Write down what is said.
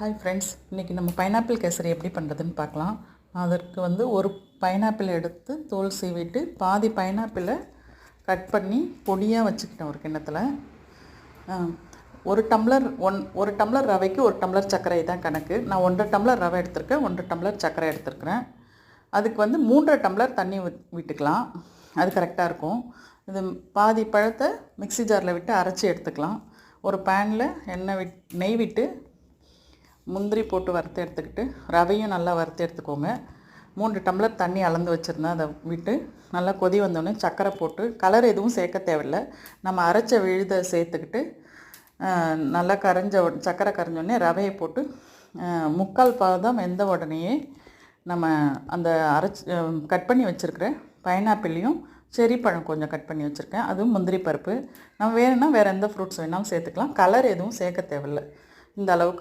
Hi friends இன்றைக்கி நம்ம pineapple kesari எப்படி பண்ணுறதுன்னு பார்க்கலாம். அதற்கு வந்து ஒரு பைனாப்பிள் எடுத்து தோல் சீவிட்டு பாதி பைனாப்பிளை கட் பண்ணி பொடியாக வச்சுக்கிட்டேன் ஒரு கிண்ணத்தில். ஆ, ஒரு டம்ளர் ஒன் ஒரு டம்ளர் ரவைக்கு ஒரு டம்ளர் சர்க்கரை தான் கணக்கு. நான் ஒன்றரை டம்ளர் ரவை எடுத்திருக்கேன் ஒன்றரை டம்ளர் சர்க்கரை எடுத்திருக்கிறேன். அதுக்கு வந்து மூன்றரை டம்ளர் தண்ணி விட்டுக்கலாம். அது கரெக்டாக இருக்கும். இது பாதி பழத்தை மிக்ஸி ஜாரில் விட்டு அரைச்சி எடுத்துக்கலாம். ஒரு பேனில் எண்ணெய் விட் நெய் விட்டு முந்திரி போட்டு வறுத்து எடுத்துக்கிட்டு ரவையும் நல்லா வறுத்து எடுத்துக்கோங்க. மூன்று டம்ளர் தண்ணி அளந்து வச்சுருந்தேன் அதை விட்டு நல்லா கொதி வந்தோடனே சர்க்கரை போட்டு கலர் எதுவும் சேர்க்க தேவையில்ல. நம்ம அரைச்ச விழுதை சேர்த்துக்கிட்டு நல்லா கரைஞ்ச சக்கரை சர்க்கரை கரைஞ்ச உடனே ரவையை போட்டு முக்கால் பாதம் வெந்த உடனேயே நம்ம அந்த அரைச்சி கட் பண்ணி வச்சுருக்கிற பைனாப்பிளையும் செரி பழம் கொஞ்சம் கட் பண்ணி வச்சுருக்கேன். அதுவும் முந்திரி பருப்பு. நம்ம வேணும்னா வேறு எந்த ஃப்ரூட்ஸ் வேணாலும் சேர்த்துக்கலாம். கலர் எதுவும் சேர்க்க தேவையில்ல. இந்த அளவுக்கு